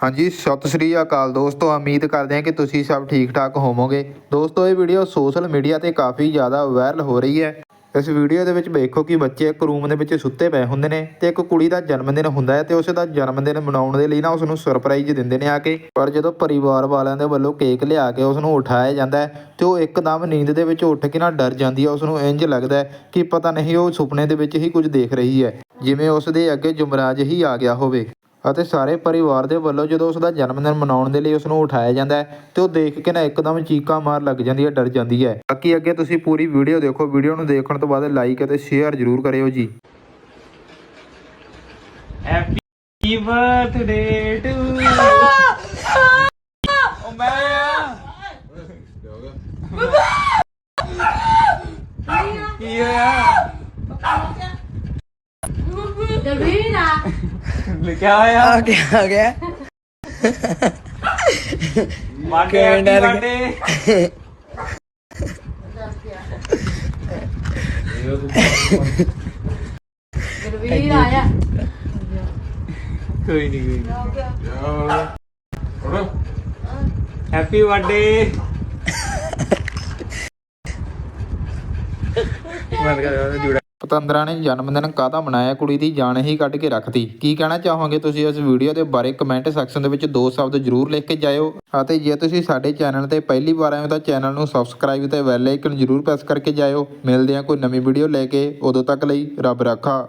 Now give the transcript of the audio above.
ਹਾਂਜੀ, ਸਤਿ ਸ੍ਰੀ ਅਕਾਲ ਦੋਸਤੋ। ਉਮੀਦ ਕਰਦੇ ਹਾਂ ਕਿ ਤੁਸੀਂ ਸਭ ਠੀਕ ਠਾਕ ਹੋਵੋਗੇ। ਦੋਸਤੋ, ਇਹ ਵੀਡੀਓ ਸੋਸ਼ਲ ਮੀਡੀਆ ਤੇ ਕਾਫੀ ਜ਼ਿਆਦਾ ਵਾਇਰਲ ਹੋ ਰਹੀ ਹੈ। ਇਸ ਵੀਡੀਓ ਦੇ ਵਿੱਚ ਵੇਖੋ ਕਿ ਬੱਚੇ ਇੱਕ ਰੂਮ ਦੇ ਵਿੱਚ ਸੁੱਤੇ ਪਏ ਹੁੰਦੇ ਨੇ ਤੇ ਇੱਕ ਕੁੜੀ ਦਾ ਜਨਮ ਦਿਨ ਹੁੰਦਾ ਹੈ ਤੇ ਉਸ ਦਾ ਜਨਮ ਦਿਨ ਮਨਾਉਣ ਦੇ ਲਈ ਨਾ ਉਸ ਨੂੰ ਸਰਪ੍ਰਾਈਜ਼ ਦਿੰਦੇ ਨੇ ਆ ਕੇ। ਪਰ ਜਦੋਂ ਪਰਿਵਾਰ ਵਾਲਿਆਂ ਦੇ ਵੱਲੋਂ ਕੇਕ ਲਿਆ ਕੇ ਉਸ ਨੂੰ ਉਠਾਇਆ ਜਾਂਦਾ ਹੈ ਤੇ ਉਹ ਇੱਕਦਮ ਨੀਂਦ ਦੇ ਵਿੱਚ ਉੱਠ ਕੇ ਨਾ ਡਰ ਜਾਂਦੀ ਹੈ ਉਸ ਨੂੰ ਇੰਜ ਲੱਗਦਾ ਕਿ ਪਤਾ ਨਹੀਂ ਉਹ ਸੁਪਨੇ ਦੇ ਵਿੱਚ ਹੀ ਕੁਝ ਦੇਖ ਰਹੀ ਹੈ, ਜਿਵੇਂ ਉਸ ਦੇ ਅੱਗੇ ਜੁਮਰਾਜ ਹੀ ਆ ਗਿਆ ਹੋਵੇ। ਅਤੇ ਸਾਰੇ ਪਰਿਵਾਰ ਦੇ ਵੱਲੋਂ ਜਦੋਂ ਉਸ ਦਾ ਜਨਮ ਦਿਨ ਮਨਾਉਣ ਦੇ ਲਈ ਉਸ ਨੂੰ ਉਠਾਇਆ ਜਾਂਦਾ ਹੈ ਤੇ ਉਹ ਦੇਖ ਕੇ ਨਾ ਇੱਕਦਮ ਚੀਕਾਂ ਮਾਰ ਲੱਗ ਜਾਂਦੀ ਹੈ ਡਰ ਜਾਂਦੀ ਹੈ। ਬਾਕੀ ਅੱਗੇ ਤੁਸੀਂ ਪੂਰੀ ਵੀਡੀਓ ਦੇਖੋ ਵੀਡੀਓ ਨੂੰ ਦੇਖਣ ਤੋਂ ਬਾਅਦ ਲਾਈਕ ਅਤੇ ਸ਼ੇਅਰ ਜ਼ਰੂਰ ਕਰਿਓ ਜੀ। ਹੈਪੀ ਬਰਥਡੇ ਟੂ ਓ ਮੈਂ ਕੀ ਹੋਇਆ? ਦਲਵੀਰ ਆ ਲਿਖਿਆ ਹੋਇਆ ਆ ਗਿਆ। ਆ ਬਾਡੇ ਆਇਆ। ਕੋਈ ਨਹੀਂ ਕੋਈ ਹੈਪੀ ਬਰਥਡੇ ਬੰਦ ਕਰ ਜੁੜਾ। ਪਤੰਦਰਾ ਨੇ ਜਨਮ ਦਿਨ ਕਾਹਦਾ ਮਨਾਇਆ, ਕੁੜੀ ਦੀ ਜਾਨ ਹੀ ਕੱਢ ਕੇ ਰੱਖਤੀ। ਕੀ ਕਹਿਣਾ ਚਾਹੋਗੇ ਤੁਸੀਂ ਇਸ ਵੀਡੀਓ ਦੇ ਬਾਰੇ? ਕਮੈਂਟ ਸੈਕਸ਼ਨ ਦੇ ਵਿੱਚ ਦੋ ਸ਼ਬਦ ਜ਼ਰੂਰ ਲਿਖ ਕੇ ਜਾਇਓ। ਅਤੇ ਜੇ ਤੁਸੀਂ ਸਾਡੇ ਚੈਨਲ ਤੇ ਪਹਿਲੀ ਵਾਰ ਆਏ ਹੋ ਤਾਂ ਚੈਨਲ ਨੂੰ ਸਬਸਕ੍ਰਾਈਬ ਤੇ ਬੈਲ ਆਈਕਨ ਜ਼ਰੂਰ ਪ੍ਰੈਸ ਕਰਕੇ ਜਾਇਓ। ਮਿਲਦੇ ਹਾਂ ਕੋਈ ਨਵੀਂ ਵੀਡੀਓ ਲੈ ਕੇ। ਉਦੋਂ ਤੱਕ ਲਈ ਰੱਬ ਰਾਖਾ।